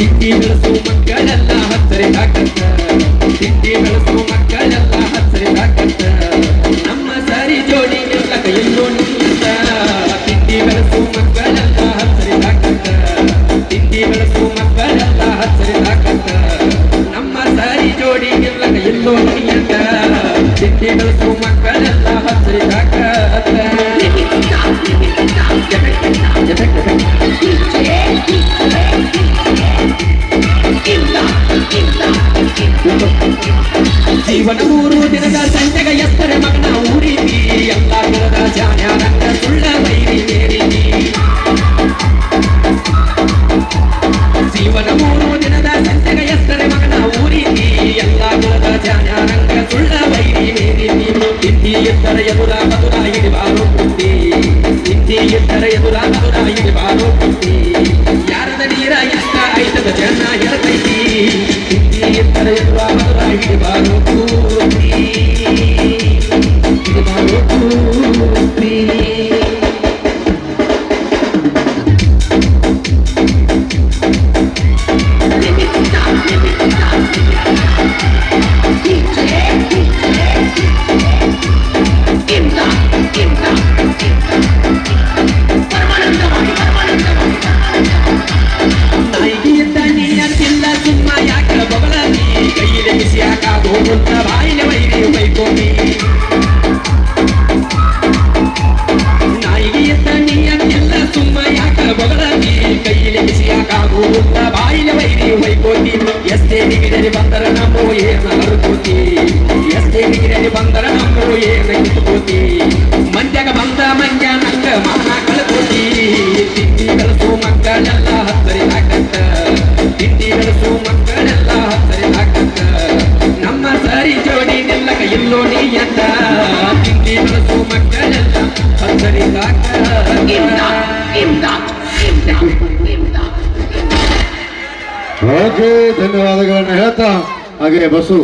ತಿಂಡಿ ಬೆಳೆಸೋ ಮಕ್ಕಳೆಲ್ಲ ಹತ್ತರೆ ಹಾಕತ್ತ. ತಿಂಡಿ ಬೆಳೆಸೋ ಮಕ್ಕಳೆಲ್ಲ ಹತ್ತರೆ ಹಾಕತ್ತ. ನಮ್ಮ ಸಾರಿ ಜೋಡಿ ಎಲ್ಲ ಕೈಯಲ್ಲೋ ನಿಲ್ಲತ್ತ. ತಿಂಡಿ ಬೆಳೆಸೋ ಮಕ್ಕಳೆಲ್ಲ ಹತ್ತರೆ ಹಾಕತ್ತ. ತಿಂಡಿ ಬೆಳೆಸೋ ಮಕ್ಕಳೆಲ್ಲ ಹತ್ತರೆ ಹಾಕತ್ತ. ನಮ್ಮ ಸಾರಿ ಜೋಡಿ ಎಲ್ಲ ಕೈಯಲ್ಲೋ ನಿಲ್ಲತ್ತ. ತಿಂಡಿ ಬೆಳೆಸೋ ಮಕ್ಕಳೆಲ್ಲ ಹತ್ತರೆ ಹಾಕತ್ತ. ಮೂರು ದಿನದ ಸಂಜೆಗ ಎತ್ತರೆ ಮಗನ ಊರಿದಿ ಎಲ್ಲ ದಿನದ ಜಾಣ್ಯಾರಂಗ ಸುಳ್ಳ ಬೈರಿ ಮೇರಿದಿ ಜೀವನ ಮೂರು ದಿನದ ಸಂಜೆಗ ಎತ್ತರೆ ಮಗನ ಊರಿದಿ ಎಲ್ಲ ದಿನದ ಜಾಣ್ಯಾರಂಗ ಸುಳ್ಳ ಬೈರಿ ಮೇರಿದಿ ಹಿಂದಿ ಎತ್ತರ ಎದುರ ಮಧುರ ಹಿಡಿಬಾರು ಬುದ್ಧಿ ಹಿಂದಿ ಎತ್ತರ ಎದುರ ಮಧುರ ಹಿಡಿಬಾರು ಬುದ್ಧಿ ಯಾರದ ನೀರ ಎಷ್ಟ ಐತದ ಜನ ಹೇಳ್ತೈತಿ ಹಿಂದಿ ಎತ್ತರ ಎದುರ ಮಧುರ ಹಿಡಿಬಾರು ಬುದ್ಧಿ ಬಂದರ ನಮ್ಮೋ ಏನ ಹರ್ಕೋತಿ ಎಷ್ಟೇ ನಿಗಿರಲಿ ಬಂದರ ನಮ್ಮೋ ಏನ ಕಿತ್ಕೋತಿ ಓಕೆ ಧನ್ಯವಾದಗಳನ್ನು ಹೇಳ್ತಾ ಹಾಗೆ ಬಸ್ಸು